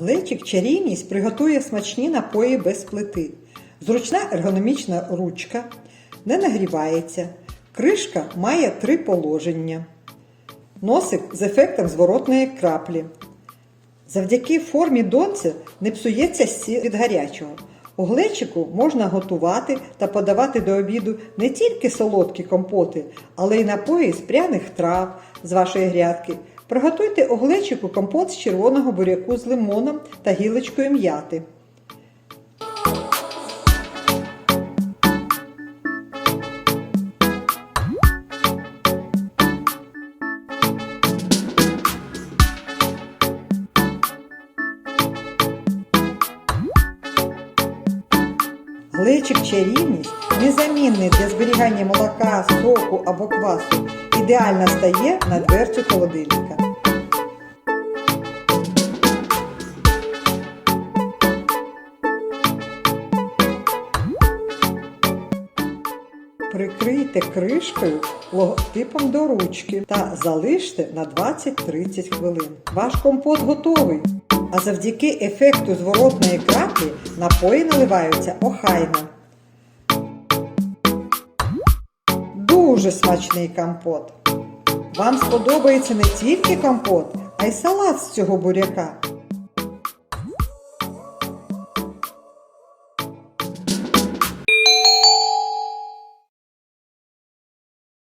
Глечик чарівність приготує смачні напої без плити. Зручна ергономічна ручка, не нагрівається. Кришка має три положення. Носик з ефектом зворотної краплі. Завдяки формі донця не псується сіль від гарячого. У глечику можна готувати та подавати до обіду не тільки солодкі компоти, але й напої з пряних трав з вашої грядки. Приготуйте у глечику компот з червоного буряку з лимоном та гілочкою м'яти. Глечик чарівність незамінний для зберігання молока, соку або квасу. Ідеально стає на дверцю холодильника. Прикрийте кришкою логотипом до ручки та залиште на 20-30 хвилин. Ваш компот готовий. А завдяки ефекту зворотної краплі напої наливаються охайно. Дуже смачний компот. Вам сподобається не тільки компот, а й салат з цього буряка.